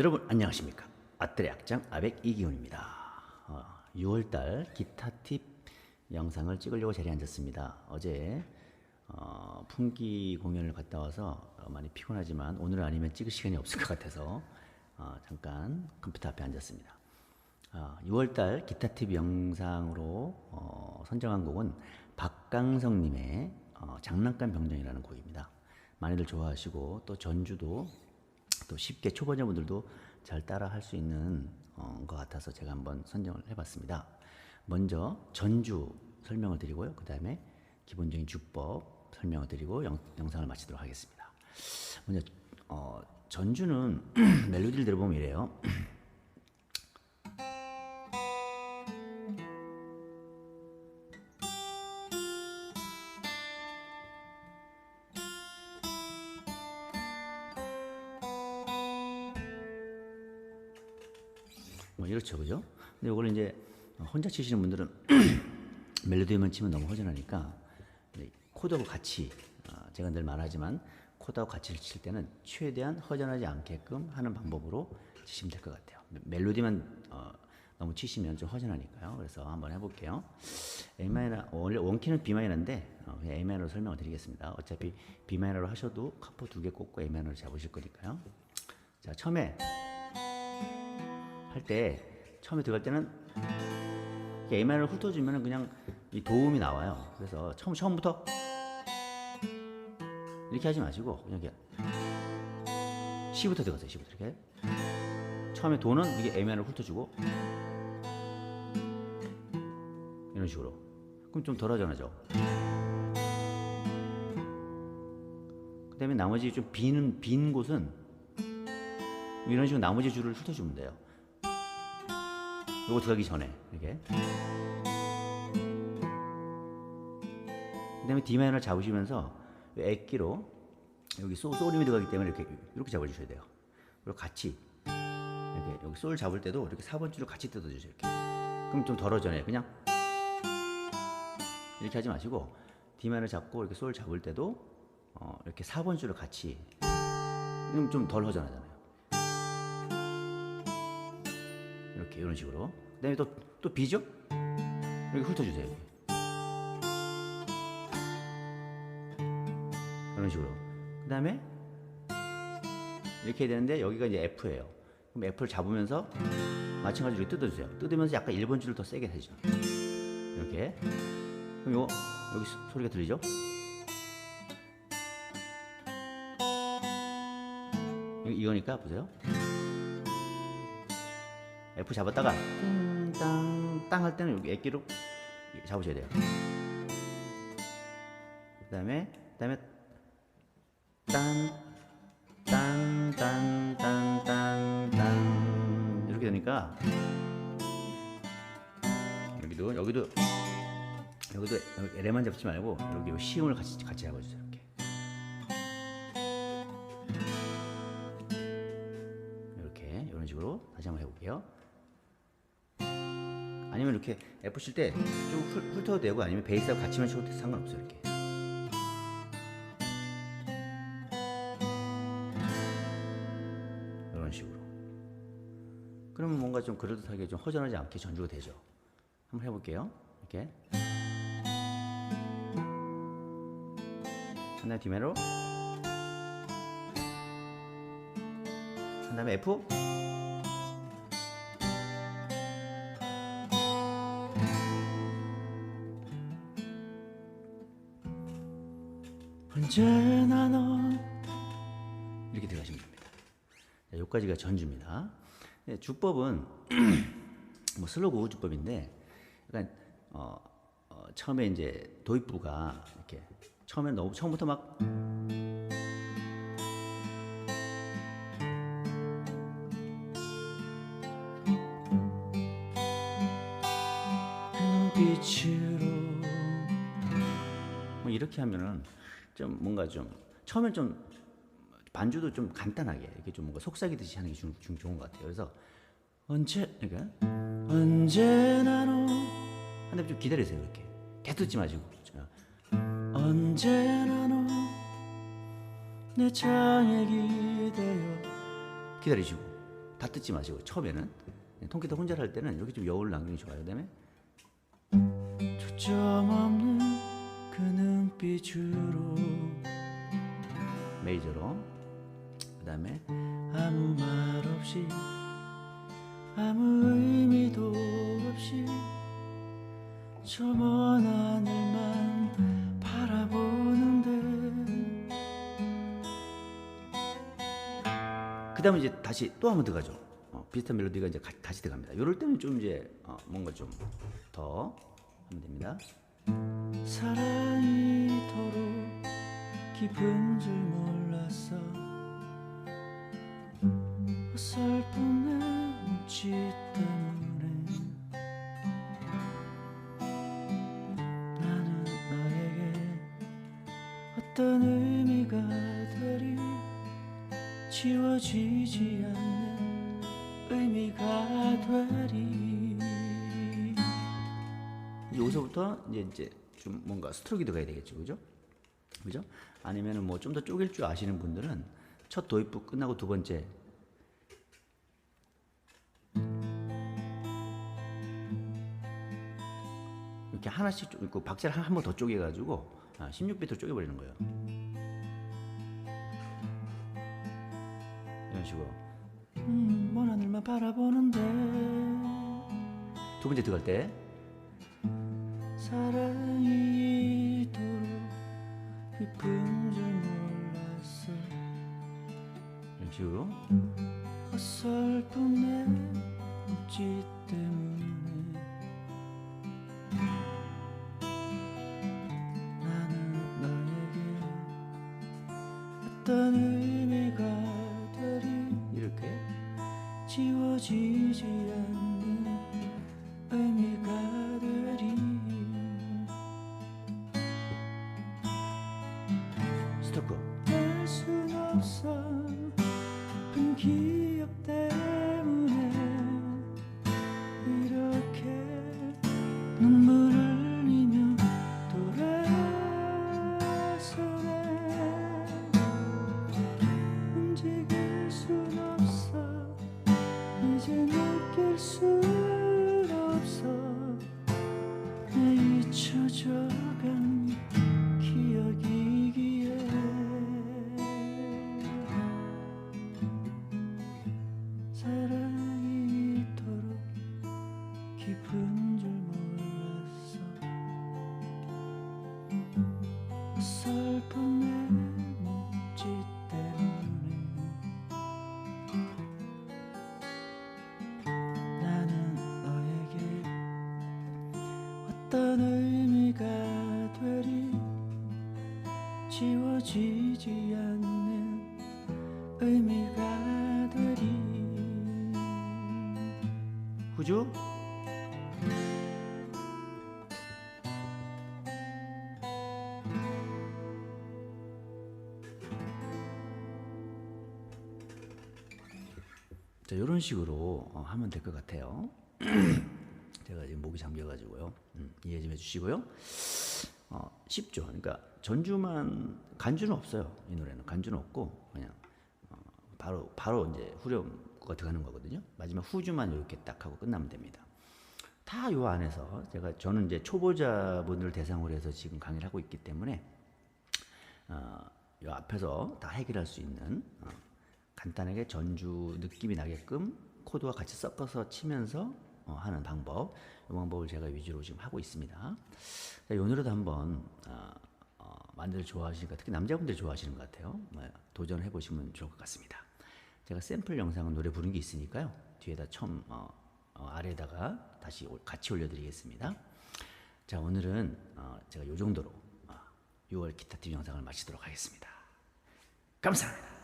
여러분 안녕하십니까? 아뜰의 악장 아백 이기훈입니다. 어, 6월달 기타 팁 영상을 찍으려고 자리에 앉았습니다. 어제 어, 풍기 공연을 갔다 와서 어, 많이 피곤하지만 오늘 아니면 찍을 시간이 없을 것 같아서 어, 잠깐 컴퓨터 앞에 앉았습니다. 아, 6월달 기타 팁 영상으로 어, 선정한 곡은 박강성님의 어, 장난감 병정이라는 곡입니다. 많이들 좋아하시고 또 전주도 또 쉽게 초보자분들도 잘 따라 할 수 있는 어, 것 같아서 제가 한번 선정을 해봤습니다. 먼저 전주 설명을 드리고요. 그 다음에 기본적인 주법 설명을 드리고 영, 영상을 마치도록 하겠습니다. 먼저 어, 전주는 멜로디를 들어보면 이래요. 뭐 이렇죠, 그죠? 근데 이걸 이제 혼자 치시는 분들은 멜로디만 치면 너무 허전하니까 이제 코드하고 같이 어, 제가 늘 말하지만 코드하고 같이 칠 때는 최대한 허전하지 않게끔 하는 방법으로 치시면 될 것 같아요. 멜- 멜로디만 어, 너무 치시면 좀 허전하니까요. 그래서 한번 해볼게요. A 마이너 원래 원키는 B 마이너인데 어, 그냥 A 마이너로 설명을 드리겠습니다. 어차피 B 마이너로 하셔도 카포 두 개 꽂고 A 마이너로 잡으실 거니까요. 자 처음에 할 때 처음에 들어갈 때는 A 마이너를 훑어주면 그냥 이 도움이 나와요. 그래서 처음 처음부터 이렇게 하지 마시고 그냥 이렇게 C부터 들어가세요. C부터 이렇게 처음에 도는 이게 A 마이너를 훑어주고 이런 식으로 그럼 좀 덜 하잖아죠. 그 다음에 나머지 좀 비는 빈 곳은 이런 식으로 나머지 줄을 훑어주면 돼요. 요거 들어가기 전에 이렇게. 그 다음에 D 마이너를 잡으시면서 요 액기로 여기 소 소림이 들어가기 때문에 이렇게 이렇게 잡아주셔야 돼요. 그리고 같이 이렇게 여기 솔 잡을 때도 이렇게 4번 줄을 같이 뜯어주세요. 이렇게. 그럼 좀 덜어져요. 그냥 이렇게 하지 마시고 D 마이너 잡고 이렇게 솔 잡을 때도 어, 이렇게 4번 줄을 같이 그럼 좀 덜 허전하잖아요. 이렇게 이런 식으로. 그다음에 또 또 B죠? 이렇게 훑어주세요. 이런 식으로. 그다음에 이렇게 해야 되는데 여기가 이제 F예요. 그럼 F를 잡으면서 마찬가지로 뜯어주세요. 뜯으면서 약간 1번 줄을 더 세게 해주죠. 이렇게. 그럼 요 여기 소- 소리가 들리죠? 이- 이거니까 보세요. F 잡았다가 땅땅 할 때는 여기 액기로 잡으셔야 돼요. 그다음에 그다음에 딴딴딴딴딴딴 이렇게 되니까 여기도 여기도 여기도 여기 L만 잡지 말고 여기 요 시음을 같이 같이 잡아주세요 이렇게 이렇게 이런 식으로 다시 한번 해볼게요. 아니면 이렇게 F 칠 때 좀 훑어도 되고 아니면 베이스하고 같이만 쳐도 상관없어요 이렇게. 이런 식으로. 그러면 뭔가 좀 그럴듯하게 좀 허전하지 않게 전주가 되죠. 한번 해볼게요. 이렇게. 한 다음에 뒤메로. 한 다음에 F. 언제나 넌 이렇게 들어가시면 됩니다. 자, 여기까지가 전주입니다. 네, 주법은 뭐 슬로그 주법인데 약간 어, 어, 처음에 이제 도입부가 이렇게 처음에 너무 처음부터 막 빛으로 뭐 이렇게 하면은 좀 뭔가 좀 처음엔 좀 반주도 좀 간단하게 이렇게 좀 뭔가 속삭이듯이 하는 게 좀, 좀 좋은 것 같아요. 그래서 언제 그러니까 언제나 너 한데 좀 기다리세요 이렇게. 계속 듣지 마시고. 자, 언제나 너내 창에 기대어 기다리시고. 다 뜯지 마시고. 처음에는 네, 통기타 혼자 할 때는 이렇게 좀 여울 남기는 게 좋아요. 그다음에 초점 없는 그 눈빛으로. 메이저로. 그 다음에 아무 말 없이 아무 의미도 없이 저 먼 하늘만 바라보는데. 그 다음에 이제 다시 또 한 번 들어가죠. 어, 비슷한 멜로디가 이제 가- 다시 들어갑니다. 이럴 때는 좀 이제 어, 뭔가 좀 더 하면 됩니다 사랑이 도록 깊은 줄 몰랐어 어설픈 내 묵지 때문에. 나는 너에게 어떤 의미가 되리? 지워지지 않는 의미가 되리? 여기서부터 이제 좀 뭔가 스트로크 들어가야 되겠죠, 그죠? 그죠? 아니면은 뭐 좀 더 쪼갤 줄 아시는 분들은 첫 도입부 끝나고 두 번째 이렇게 하나씩 쪼, 그 박자를 한 번 더 쪼개가지고 아, 16비트로 쪼개버리는 거예요. 이런 식으로. 음, 먼 하늘만 바라보는데 두 번째 들어갈 때 사랑이 이토록 깊은 줄 몰랐어 식으로 어설픈 내 묵지 때문에 coração. 후주 자 이런 식으로 어, 하면 될 것 같아요. 제가 지금 목이 잠겨가지고요. 음, 이해 좀 해주시고요. 어, 쉽죠. 그러니까 전주만 간주는 없어요. 이 노래는 간주는 없고 그냥 어, 바로 바로 이제 후렴 구가 들어가는 거거든요. 마지막 후주만 이렇게 딱 하고 끝나면 됩니다. 다 요 안에서 제가 저는 이제 초보자분들 대상으로 해서 지금 강의를 하고 있기 때문에 어, 요 앞에서 다 해결할 수 있는 어, 간단하게 전주 느낌이 나게끔 코드와 같이 섞어서 치면서 어, 하는 방법 이 방법을 제가 위주로 지금 하고 있습니다. 자, 이 노래도 한번 어, 어, 만들 좋아하시니까 특히 남자분들 좋아하시는 것 같아요. 뭐, 도전해 보시면 좋을 것 같습니다. 제가 샘플 영상은 노래 부른 게 있으니까요. 뒤에다 처음 어, 어, 아래에다가 다시 올- 같이 올려드리겠습니다. 자 오늘은 어, 제가 이 정도로 어, 6월 기타 팀 영상을 마치도록 하겠습니다. 감사합니다.